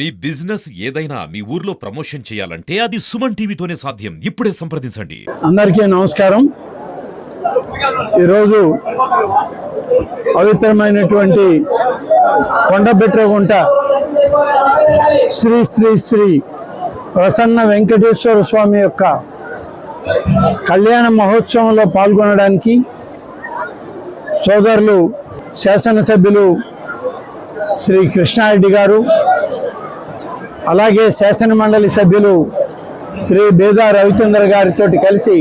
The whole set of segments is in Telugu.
మీ బిజినెస్ ఏదైనా మీ ఊర్లో ప్రమోషన్ చేయాలంటే అది సుమన్ టీవీతోనే సాధ్యం. ఇప్పుడే సంప్రదించండి. అందరికీ నమస్కారం. ఈరోజు పవిత్రమైనటువంటి కొండబెట్రగుంట శ్రీ శ్రీ శ్రీ ప్రసన్న వెంకటేశ్వర స్వామి యొక్క కళ్యాణ మహోత్సవంలో పాల్గొనడానికి సోదరులు శాసనసభ్యులు శ్రీ కృష్ణారెడ్డి గారు అలాగే శాసన మండలి సభ్యులు శ్రీ బేదా రవిచంద్ర గారితో కలిసి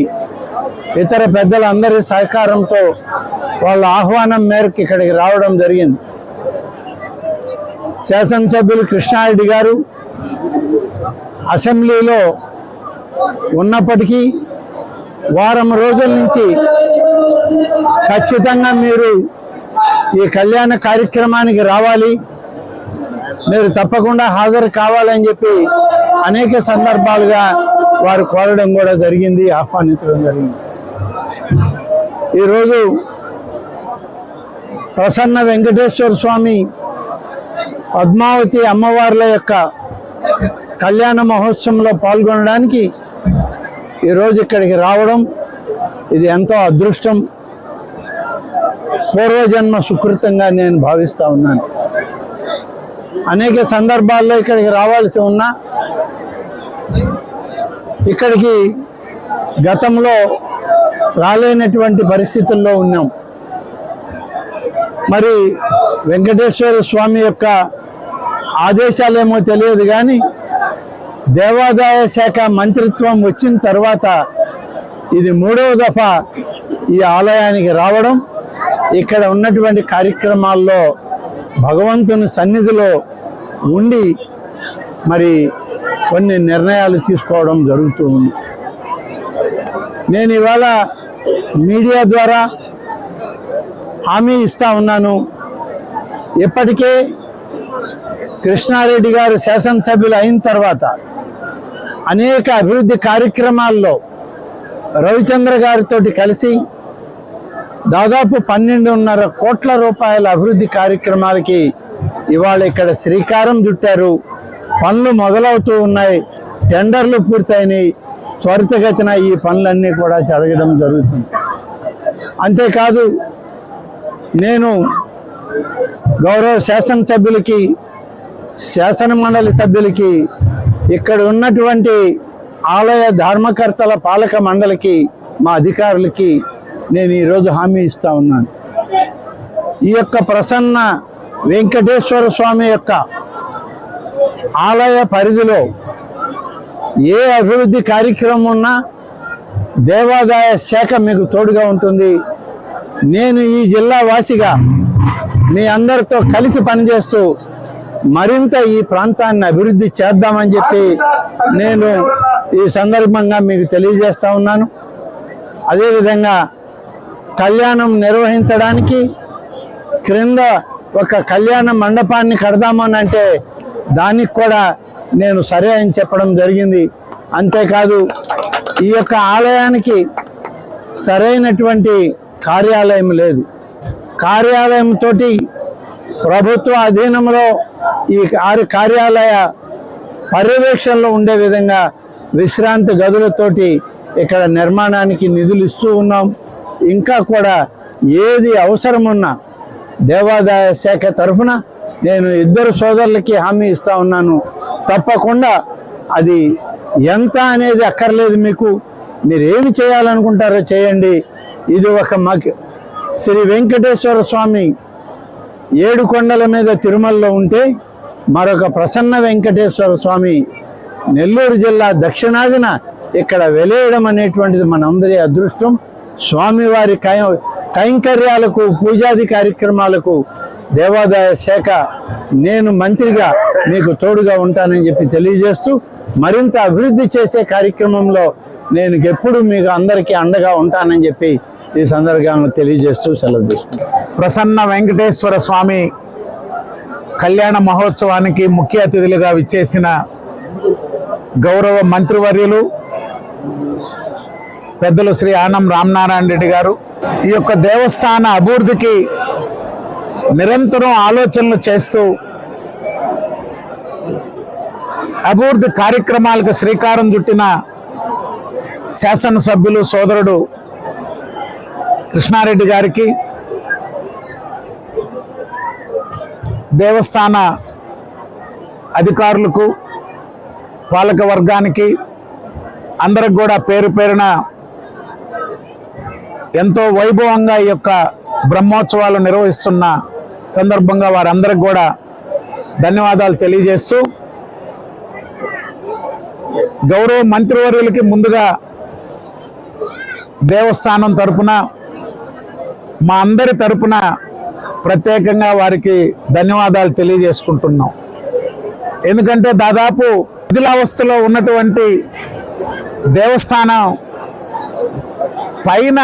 ఇతర పెద్దలందరి సహకారంతో వాళ్ళ ఆహ్వానం మేరకు ఇక్కడికి రావడం జరిగింది. శాసనసభ్యులు కృష్ణారెడ్డి గారు అసెంబ్లీలో ఉన్నప్పటికీ వారం రోజుల నుంచి ఖచ్చితంగా మీరు ఈ కళ్యాణ కార్యక్రమానికి రావాలి. మీరు తప్పకుండా హాజరు కావాలని చెప్పి అనేక సందర్భాలుగా వారు కోరడం కూడా జరిగింది ఆహ్వానించడం జరిగింది. ఈరోజు ప్రసన్న వెంకటేశ్వర స్వామి పద్మావతి అమ్మవార్ల యొక్క కళ్యాణ మహోత్సవంలో పాల్గొనడానికి ఈరోజు ఇక్కడికి రావడం ఇది ఎంతో అదృష్టం. పూర్వజన్మ సుకృతంగా నేను భావిస్తూ ఉన్నాను. అనేక సందర్భాల్లో ఇక్కడికి రావాల్సి ఉన్నా ఇక్కడికి గతంలో రాలేనటువంటి పరిస్థితుల్లో ఉన్నాం. మరి వెంకటేశ్వర స్వామి యొక్క ఆదేశాలేమో తెలియదు కానీ దేవాదాయ శాఖ మంత్రిత్వం వచ్చిన తర్వాత ఇది మూడవ దఫా ఈ ఆలయానికి రావడం ఇక్కడ ఉన్నటువంటి కార్యక్రమాల్లో భగవంతుని సన్నిధిలో ఉండి మరి కొన్ని నిర్ణయాలు తీసుకోవడం జరుగుతూ ఉంది. నేను ఇవాళ మీడియా ద్వారా హామీ ఇస్తా ఉన్నాను. ఇప్పటికే కృష్ణారెడ్డి గారు శాసనసభ్యులు అయిన తర్వాత అనేక అభివృద్ధి కార్యక్రమాల్లో రవిచంద్ర గారితో కలిసి దాదాపు పన్నెండున్నర కోట్ల రూపాయల అభివృద్ధి కార్యక్రమాలకి ఇవాళ ఇక్కడ శ్రీకారం చుట్టారు. పనులు మొదలవుతూ ఉన్నాయి. టెండర్లు పూర్తయినాయి. త్వరితగతిన ఈ పనులన్నీ కూడా జరగడం జరుగుతుంది. అంతేకాదు నేను గౌరవ శాసనసభ్యులకి శాసన మండలి సభ్యులకి ఇక్కడ ఉన్నటువంటి ఆలయ ధర్మకర్తల పాలక మండలికి మా అధికారులకి నేను ఈరోజు హామీ ఇస్తా ఉన్నాను. ఈ యొక్క ప్రసన్న వెంకటేశ్వర స్వామి యొక్క ఆలయ పరిధిలో ఏ అభివృద్ధి కార్యక్రమం ఉన్నా దేవాదాయ శాఖ మీకు తోడుగా ఉంటుంది. నేను ఈ జిల్లా వాసిగా మీ అందరితో కలిసి పనిచేస్తూ మరింత ఈ ప్రాంతాన్ని అభివృద్ధి చేద్దామని చెప్పి నేను ఈ సందర్భంగా మీకు తెలియజేస్తా ఉన్నాను. అదేవిధంగా కళ్యాణం నిర్వహించడానికి క్రింద ఒక కళ్యాణ మండపాన్ని కడదామని అంటే దానికి కూడా నేను సరే అని చెప్పడం జరిగింది. అంతేకాదు ఈ యొక్క ఆలయానికి సరైనటువంటి కార్యాలయం లేదు. కార్యాలయంతో ప్రభుత్వ అధీనంలో ఈ కార్యాలయ పర్యవేక్షణలో ఉండే విధంగా విశ్రాంతి గదులతోటి ఇక్కడ నిర్మాణానికి నిధులు ఇస్తూ ఉన్నాం. ఇంకా కూడా ఏది అవసరమున్నా దేవాదాయ శాఖ తరఫున నేను ఇద్దరు సోదరులకి హామీ ఇస్తా ఉన్నాను. తప్పకుండా అది ఎంత అనేది అక్కర్లేదు మీకు. మీరు ఏమి చేయాలనుకుంటారో చేయండి. ఇది ఒక మాకు శ్రీ వెంకటేశ్వర స్వామి ఏడు కొండల మీద తిరుమలలో ఉంటే మరొక ప్రసన్న వెంకటేశ్వర స్వామి నెల్లూరు జిల్లా దక్షిణాదిన ఇక్కడ వెలేయడం అనేటువంటిది మనందరి అదృష్టం. స్వామివారి కై కైంకర్యాలకు పూజాది కార్యక్రమాలకు దేవాదాయ శాఖ నేను మంత్రిగా మీకు తోడుగా ఉంటానని చెప్పి తెలియజేస్తూ మరింత అభివృద్ధి చేసే కార్యక్రమంలో నేను ఎప్పుడు మీకు అందరికీ అండగా ఉంటానని చెప్పి ఈ సందర్భంగా తెలియజేస్తూ సెలవు తీసుకుంటాను ప్రసన్న వెంకటేశ్వర స్వామి కళ్యాణ మహోత్సవానికి ముఖ్య అతిథులుగా విచ్చేసిన గౌరవ మంత్రివర్యులు పెద్దలు శ్రీ ఆనం రామనారాయణ రెడ్డి గారు. ఈ యొక్క దేవస్థాన అభివృద్ధికి నిరంతరం ఆలోచనలు చేస్తూ అభివృద్ధి కార్యక్రమాలకు శ్రీకారం చుట్టిన శాసనసభ్యులు సోదరుడు కృష్ణారెడ్డి గారికి దేవస్థాన అధికారులకు పాలక వర్గానికి అందరికి కూడా పేరు పేరున ఎంతో వైభవంగా ఈ యొక్క బ్రహ్మోత్సవాలు నిర్వహిస్తున్న సందర్భంగా వారందరికి కూడా ధన్యవాదాలు తెలియజేస్తూ గౌరవ మంత్రివర్యులకి ముందుగా దేవస్థానం తరపున మా అందరి తరపున ప్రత్యేకంగా వారికి ధన్యవాదాలు తెలియజేసుకుంటున్నాం. ఎందుకంటే దాదాపు శిథిలావస్థలో ఉన్నటువంటి దేవస్థానం పైన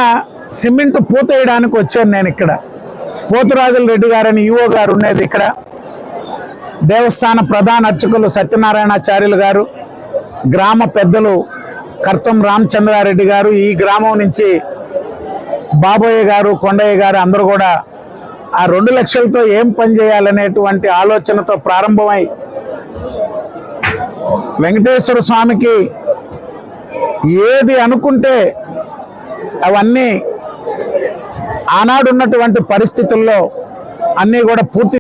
సిమెంట్ పూత వేయడానికి వచ్చాను నేను ఇక్కడ. పోతురాజుల రెడ్డి గారని ఈఓ గారు ఉండేది ఇక్కడ. దేవస్థాన ప్రధాన అర్చకులు సత్యనారాయణాచార్యులు గారు గ్రామ పెద్దలు కర్తం రామచంద్రారెడ్డి గారు ఈ గ్రామం నుంచి బాబోయ్య గారు కొండయ్య గారు అందరూ కూడా ఆ రెండు లక్షలతో ఏం పని చేయాలనేటువంటి ఆలోచనతో ప్రారంభమై వెంకటేశ్వర స్వామికి ఏది అనుకుంటే అవన్నీ ఆనాడున్నటువంటి పరిస్థితుల్లో అన్నీ కూడా పూర్తి